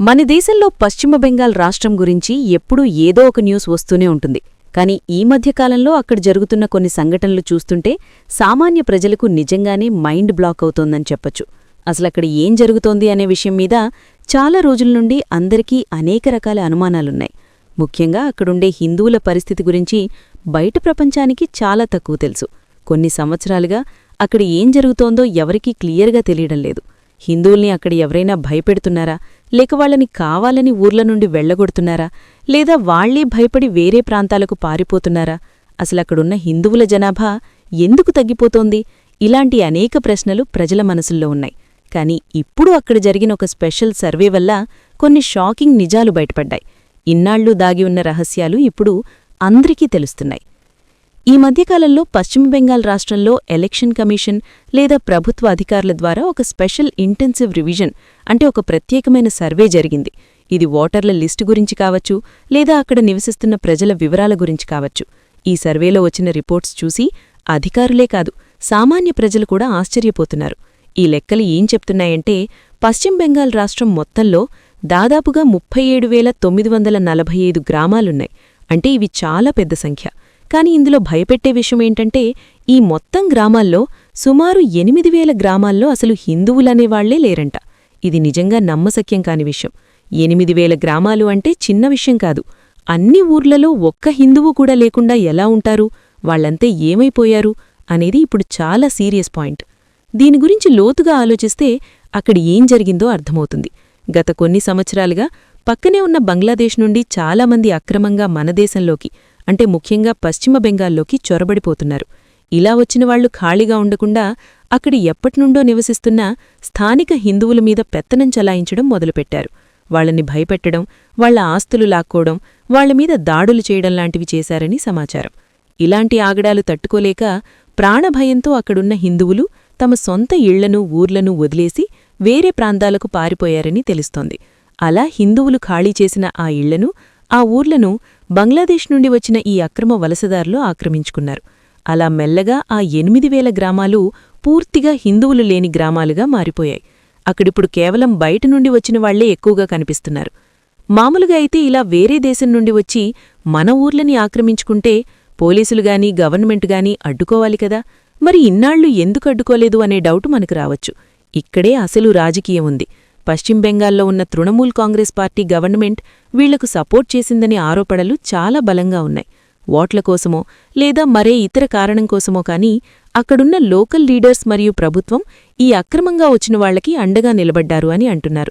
మన దేశంలో పశ్చిమ బెంగాల్ రాష్ట్రం గురించి ఎప్పుడూ ఏదో ఒక న్యూస్ వస్తూనే ఉంటుంది. కానీ ఈ మధ్యకాలంలో అక్కడ జరుగుతున్న కొన్ని సంఘటనలు చూస్తుంటే సామాన్య ప్రజలకు నిజంగానే మైండ్ బ్లాక్ అవుతోందని చెప్పొచ్చు. అసలక్కడ ఏం జరుగుతోంది అనే విషయం మీద చాలా రోజుల నుండి అందరికీ అనేక రకాల అనుమానాలున్నాయి. ముఖ్యంగా అక్కడుండే హిందువుల పరిస్థితి గురించి బయట ప్రపంచానికి చాలా తక్కువ తెలుసు. కొన్ని సంవత్సరాలుగా అక్కడ ఏం జరుగుతోందో ఎవరికీ క్లియర్గా తెలియడం లేదు. హిందువుల్ని అక్కడ ఎవరైనా భయపెడుతున్నారా? లేక వాళ్ళని కావాలని ఊర్ల నుండి వెళ్ళగొడుతున్నారా లేదా వాళ్ళే భయపడి వేరే ప్రాంతాలకు పారిపోతున్నారా? అసలక్కడున్న హిందువుల జనాభా ఎందుకు తగ్గిపోతోంది? ఇలాంటి అనేక ప్రశ్నలు ప్రజల మనసుల్లో ఉన్నాయి. కాని ఇప్పుడు అక్కడ జరిగిన ఒక స్పెషల్ సర్వే వల్ల కొన్ని షాకింగ్ నిజాలు బయటపడ్డాయి. ఇన్నాళ్ళు దాగి ఉన్న రహస్యాలు ఇప్పుడు అందరికీ తెలుస్తున్నాయి. ఈ మధ్యకాలంలో పశ్చిమ బెంగాల్ రాష్ట్రంలో ఎలక్షన్ కమిషన్ లేదా ప్రభుత్వ అధికారుల ద్వారా ఒక స్పెషల్ ఇంటెన్సివ్ రివిజన్ అంటే ఒక ప్రత్యేకమైన సర్వే జరిగింది. ఇది ఓటర్ల లిస్టు గురించి కావచ్చు లేదా అక్కడ నివసిస్తున్న ప్రజల వివరాల గురించి కావచ్చు. ఈ సర్వేలో వచ్చిన రిపోర్ట్స్ చూసి అధికారులే కాదు సామాన్య ప్రజలు కూడా ఆశ్చర్యపోతున్నారు. ఈ లెక్కలు ఏం చెప్తున్నాయంటే పశ్చిమ బెంగాల్ రాష్ట్రం మొత్తంలో దాదాపుగా ముప్పై ఏడు వేల తొమ్మిది వందల నలభై ఐదు గ్రామాలున్నాయి. అంటే ఇవి చాలా పెద్ద సంఖ్య. కాని ఇందులో భయపెట్టే విషయమేంటంటే ఈ మొత్తం గ్రామాల్లో సుమారు ఎనిమిది వేల గ్రామాల్లో అసలు హిందువులనేవాళ్ళే లేరంట. ఇది నిజంగా నమ్మశక్యం కాని విషయం. ఎనిమిది వేల గ్రామాలు అంటే చిన్న విషయం కాదు. అన్ని ఊర్లలో ఒక్క హిందువు కూడా లేకుండా ఎలా ఉంటారు? వాళ్ళంతే ఏమైపోయారు? అనేది ఇప్పుడు చాలా సీరియస్ పాయింట్. దీని గురించి లోతుగా ఆలోచిస్తే అక్కడ ఏం జరిగిందో అర్థమవుతుంది. గత కొన్ని సంవత్సరాలుగా పక్కనే ఉన్న బంగ్లాదేశ్ నుండి చాలామంది అక్రమంగా మన దేశంలోకి అంటే ముఖ్యంగా పశ్చిమ బెంగాల్లోకి చొరబడిపోతున్నారు. ఇలా వచ్చిన వాళ్ళు ఖాళీగా ఉండకుండా అక్కడి ఎప్పటినుండో నివసిస్తున్న స్థానిక హిందువుల మీద పెత్తనం చలాయించడం మొదలుపెట్టారు. వాళ్ళని భయపెట్టడం వాళ్ళ ఆస్తులు లాక్కోవడం వాళ్ళమీద దాడులు చేయడం లాంటివి చేశారని సమాచారం. ఇలాంటి ఆగడాలు తట్టుకోలేక ప్రాణభయంతో అక్కడున్న హిందువులు తమ సొంత ఇళ్ళను ఊర్లను వదిలేసి వేరే ప్రాంతాలకు పారిపోయారని తెలుస్తోంది. అలా హిందువులు ఖాళీ చేసిన ఆ ఇళ్ళను ఆ ఊర్లను బంగ్లాదేశ్ నుండి వచ్చిన ఈ అక్రమ వలసదారులు ఆక్రమించుకున్నారు. అలా మెల్లగా ఆ ఎనిమిది వేల గ్రామాలు పూర్తిగా హిందువులు లేని గ్రామాలుగా మారిపోయాయి. అక్కడిప్పుడు కేవలం బయట నుండి వచ్చిన వాళ్ళే ఎక్కువగా కనిపిస్తున్నారు. మామూలుగా అయితే ఇలా వేరే దేశం నుండి వచ్చి మన ఊర్లని ఆక్రమించుకుంటే పోలీసులుగాని గవర్నమెంట్గాని అడ్డుకోవాలి కదా? మరి ఇన్నాళ్ళు ఎందుకు అడ్డుకోలేదు అనే డౌట్ మనకు రావచ్చు. ఇక్కడే అసలు రాజకీయం ఉంది. పశ్చిమ బెంగాల్లో ఉన్న తృణమూల్ కాంగ్రెస్ పార్టీ గవర్నమెంట్ వీళ్ళకు సపోర్ట్ చేసిందనే ఆరోపణలు చాలా బలంగా ఉన్నాయి. ఓట్ల కోసమో లేదా మరే ఇతర కారణం కోసమో కానీ అక్కడున్న లోకల్ లీడర్స్ మరియు ప్రభుత్వం ఈ అక్రమంగా వచ్చిన వాళ్ళకి అండగా నిలబడ్డారు అని అంటున్నారు.